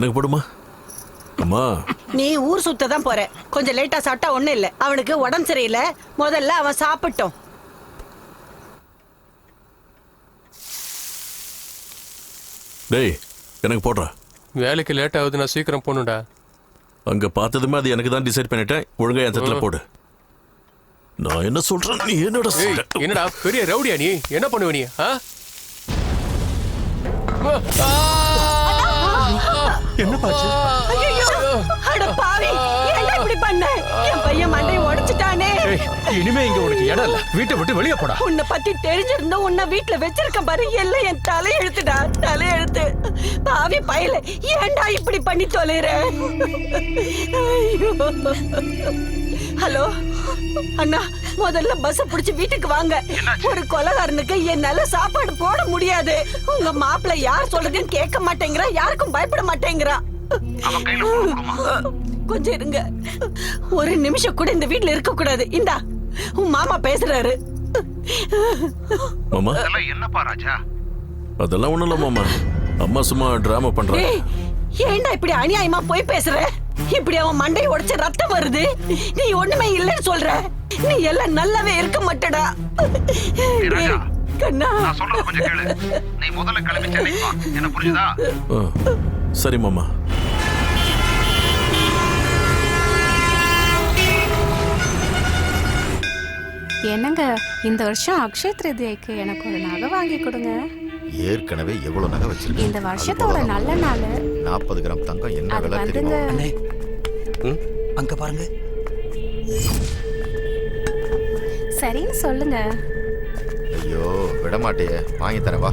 எனக்கு போடுமா? அம்மா. நீ ஊர் சுத்த தான் போற. கொஞ்சம் லேட்டா சாப்பிட்டா ஒண்ணும் இல்ல. அவனுக்கு உடம்பு சரியில்லை. முதல்ல அவன் சாப்பிட்டோம். டேய் எனக்கு போடுறா. வேலைக்கு லேட் ஆகுது நான் சீக்கிரம் போகணும்டா. அங்க பார்த்ததுமே அது எனக்கு தான் டிசைட் பண்ணிட்டேன். ஒழுங்கா என் தட்டுல போடு. நான் என்ன சொல்றேன் நீ என்னோட ஏய் என்னடா பெரிய ரவுடியா நீ? என்ன பண்ணுவ நீ? ஆ? ஐயோ அட பாவி ஏன்டா இப்படி பண்ண? என் பையன் மண்டையை உடைச்சிட்டானே. இனிமே இங்க உனக்கு இடம் இல்ல. வீட்டை விட்டு வெளியே போடா. உன்னை பத்தி தெரிஞ்சிருந்தா உன்னை வீட்ல வச்சிருக்க பாரு. எல்லாம் என் தலையெழுத்துடா தலையெழுத்து. பாவி பயல ஏன்டா இப்படி பண்ணி தொலைற? ஐயோ. ஹலோ? அண்ணா முதல்ல பஸ் புடிச்சு வீட்டுக்கு வாங்க. ஒரு கொலகாரனுக்கு என்னால சாப்பாடு போட முடியாது. உங்க மாப்பிள்ளை யார் சொல்றதுன்னு கேட்க மாட்டேங்கிறா யாருக்கும் பயப்பட மாட்டேங்கிறா. கொஞ்சம் இருங்க. ஒரு நிமிஷம் கூட இந்த வீட்ல இருக்க கூடாது. இந்தா உன் மாமா பேசுறாரு. மாமா? அதெல்லாம் என்னப்பா ராஜா? அதெல்லாம் ஒண்ணும் இல்ல மாமா. அம்மா சும்மா டிராமா பண்றாங்க ஏன்டா இப்படி அநியாயமா போய் பேசுற? இப்படி அவன் மண்டையை உடைச்சு ரத்தம் வருது? நீ ஒண்ணுமே இல்லைன்னு சொல்ற. நீ எல்லாம் நல்லாவே இருக்க மாட்டடா. கண்ணா. நான் சொல்றது கொஞ்சம் கேளு. நீ முதல்ல கிளம்பி வா. என்ன புரிஞ்சுதா? சரி மாமா. என்னங்க இந்த வருஷம் அக்ஷய திருதியைக்கு எனக்கு ஒரு நகை வாங்கி கொடுங்க. ஏற்கனவே எவ்வளவு நகை வச்சிருக்கேன். இந்த வருஷத்தோட நல்ல நாள். நாற்பது கிராம் தங்கம் என்ன விலை தெரியுமா? அங்க பாருங்க. சரின்னு சொல்லுங்க. ஐயோ விட மாட்டேயே வாங்கி தரேன்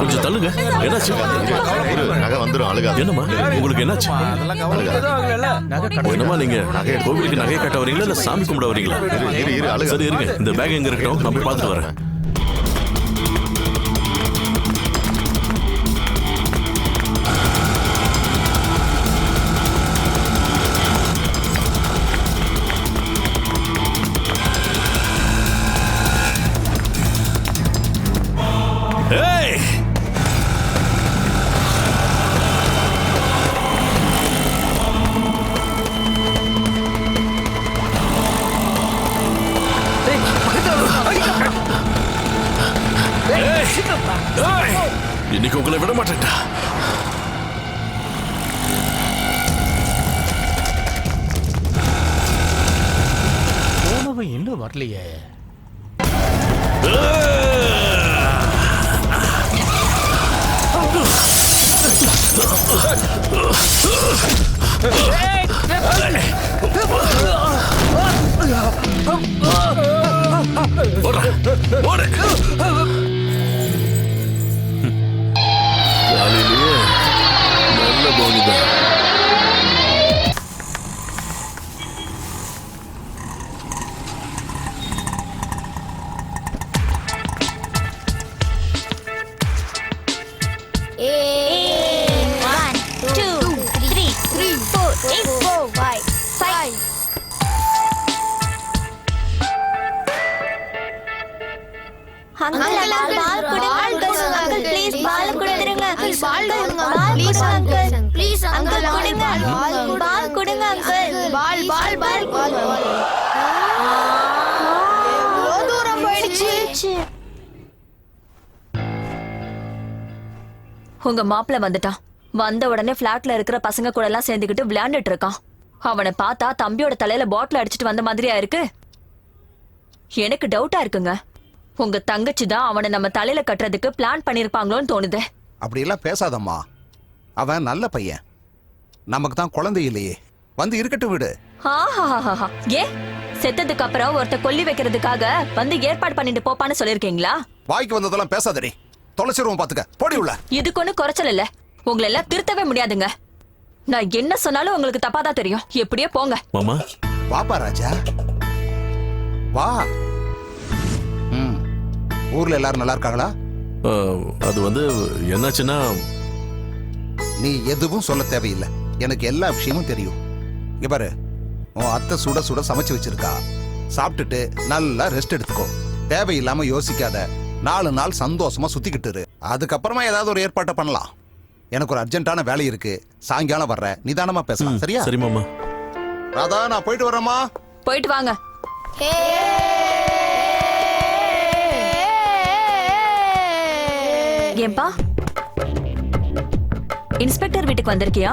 கொஞ்சம் தள்ளுங்க. என்னாச்சு? நகை வந்துரும் அழுகாது. என்னம்மா? உங்களுக்கு என்னாச்சு? என்னம்மா நீங்க? கோவிலுக்கு நகை கட்ட வரீங்களா? இல்ல சாமி கும்பிட வரீங்களா? சரி இருங்க. இந்த பேக் எங்க இருக்கட்டும்? நான் போய் பார்த்துட்டு வரேன். இன்னைக்கு உங்களை விட மாட்டேன்டா. போனவன் இன்னும் வரலையே. ஓடுறா, ஓடு. Please uncle கொடுங்க. பால் கொடுங்க uncle பால் பால் பால் எவ்வளோ தூரம் போயிடுச்சு? உங்க மாப்பிள்ள வந்துட்டான். வந்த உடனே பிளாட்ல இருக்கிற பசங்க கூட எல்லாம் சேர்ந்துக்கிட்டு விளையாண்டுட்டு இருக்கான். அவனை பார்த்தா தம்பியோட தலையில பாட்டில் அடிச்சிட்டு வந்த மாதிரியா இருக்கு. எனக்கு டவுட்டா இருக்குங்க. உங்க தங்கச்சி தான் அவனை நம்ம தலையில கட்டுறதுக்கு பிளான் பண்ணிருப்பாங்களோன்னு தோணுது. அப்படியெல்லாம் பேசாதம்மா. அவன் நல்ல பையன். நமக்கு தான் குழந்தை இல்லையே. வந்து இருக்கட்டும் விடு. ஏ செத்ததுக்கு அப்புறம் ஒருத்த கொல்லி வைக்கிறதுக்காக வந்து ஏற்பாடு பண்ணிட்டு போப்பான்னு சொல்லிருக்கீங்களா வாய்க்கு வந்ததெல்லாம் பேசாதடி. தொலைச்சிருவோம் பாத்துக்க. போடி உள்ள. இதுக்கு ஒண்ணு குறைச்சல் இல்ல. உங்களை எல்லாம் திருத்தவே முடியாதுங்க. நான் என்ன சொன்னாலும் உங்களுக்கு தப்பாதான் தெரியும். எப்படியோ போங்க. மாமா. வாப்பா ராஜா. வா. ம். ஊர்ல எல்லாரும் நல்லா இருக்காங்களா? அது வந்து என்னாச்சுன்னா நீ எதுவும் சொல்ல தேவையில்லை. எனக்கு எல்லா விஷயமும் தெரியும். இங்க பாரு உன் அத்தை சுட சுட சமைச்சு வச்சிருக்கா. சாப்பிட்டுட்டு நல்லா ரெஸ்ட் எடுத்துக்கோ. தேவையில்லாம யோசிக்காத. நாலு நாள் சந்தோஷமா சுத்திக்கிட்டு இரு. அதுக்கப்புறமா ஏதாவது ஒரு ஏற்பாட்டை பண்ணலாம். எனக்கு ஒரு அர்ஜென்ட்டான வேலை இருக்கு. சாயங்காலம் வர்றேன் நிதானமா பேசலாம். சரியா? சரி மாமா. ராதா நான் போயிட்டு வரேம்மா. போயிட்டு வாங்க. ஏன்பா? இன்ஸ்பெக்டர் வீட்டுக்கு வந்திருக்கியா?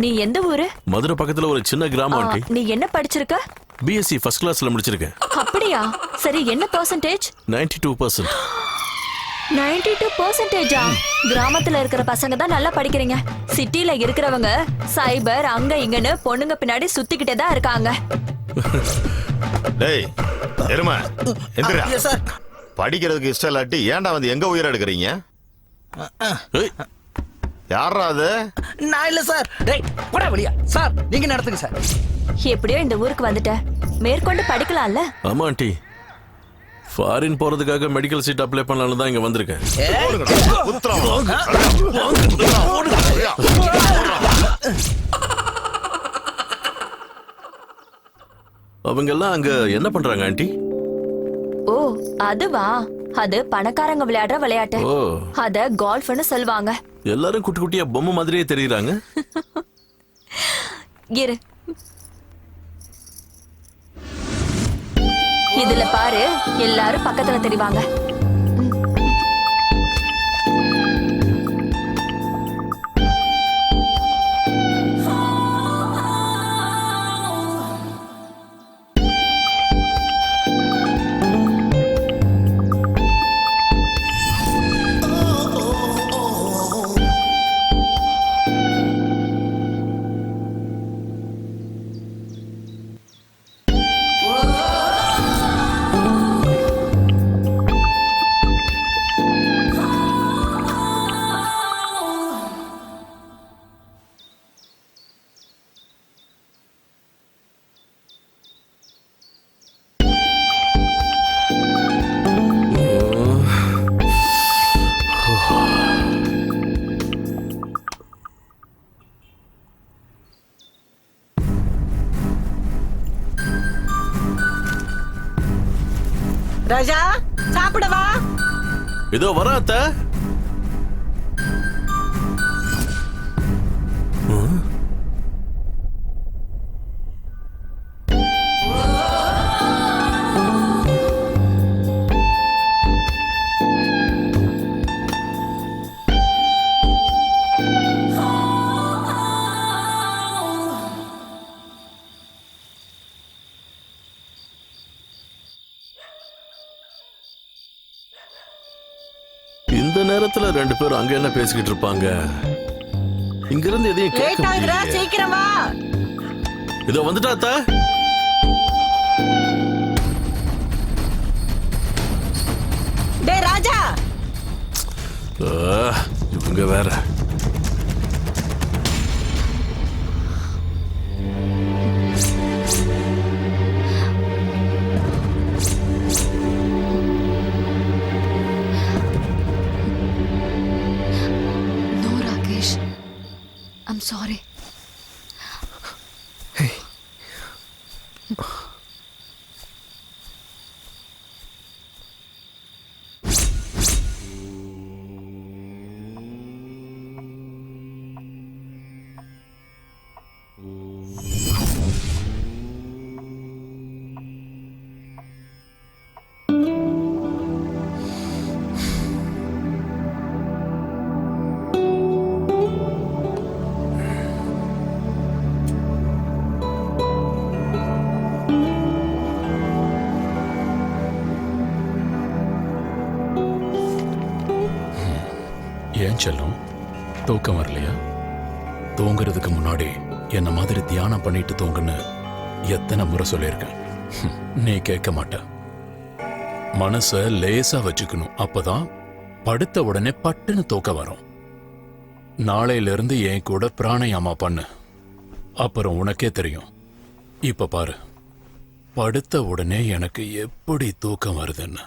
நீ எந்த ஊரு? மதுரை பக்கத்துல ஒரு சின்ன கிராமம் ஆண்டி. நீ என்ன படிச்சிருக்க? பிஎஸ்சி ஃபர்ஸ்ட் கிளாஸ்ல முடிச்சிருக்கேன் அப்படியா? சரி என்ன percentage 92% two percent ninety two பர்சன்டேஜா கிராமத்துல இருக்கிற பசங்க தான் நல்லா படிக்கிறீங்க. சிட்டில இருக்கிறவங்க சைபர் அங்க இங்கன்னு பொண்ணுங்க பின்னாடி சுத்திக்கிட்டே தான் இருக்காங்க. டேய் எருமை எந்திரா. படிக்கிறதுக்கு இஷ்டம் இல்லாட்டி ஏன்டா வந்து எங்க உயிரை எடுக்கிறீங்க யாரா அது? நான் இல்ல சார். டேய் போடா வெளியா. சார் நீங்க நடத்துங்க சார். எப்படியோ இந்த ஊருக்கு வந்துட்ட. மேற்கொண்டு படிக்கலாம்ல? ஆமா ஆண்டி. ஃபாரின் போறதுக்காக மெடிக்கல் சீட் அப்ளை பண்ணலாம்னு தான் இங்க வந்திருக்கேன். அவங்க எல்லாம் அங்க என்ன பண்றாங்க ஆண்டி? ஓ அதுவா? அது பணக்காரங்க விளையாடுற விளையாட்டு. ஓ. அத கால்ஃப்னு சொல்லுவாங்க. எல்லாரும் குட்டி குட்டியா பொம்மை மாதிரியே தெரியுறாங்க. இரு. இதுல பாரு எல்லாரும் பக்கத்துல தெரிவாங்க. ராஜா சாப்பிடவா? இதோ வர அத்த இந்த நேரத்துல ரெண்டு பேரும் அங்க என்ன பேசிக்கிட்டு இருப்பாங்க? இங்க இருந்து எதையும் கேட்க. சீக்கிரம் வா. இதோ வந்துட்டா அத்த டேய் ராஜா. இவங்க வேற. ஐம் சாரி தூக்கம் வரலையா? தூங்குறதுக்கு முன்னாடி என்ன மாதிரி தியானம் பண்ணிட்டு தூங்குன்னு எத்தனை முறை சொல்லியிருக்கேன். ஹம், நீ கேட்க மாட்ட. மனசை லேசா வச்சுக்கணும். அப்பதான் படுத்த உடனே பட்டுன்னு தூக்க வரும். நாளையில இருந்து என் கூட பிராணயாமா பண்ணு. அப்புறம் உனக்கே தெரியும். இப்ப பாரு. படுத்த உடனே எனக்கு எப்படி தூக்கம் வருதுன்னு.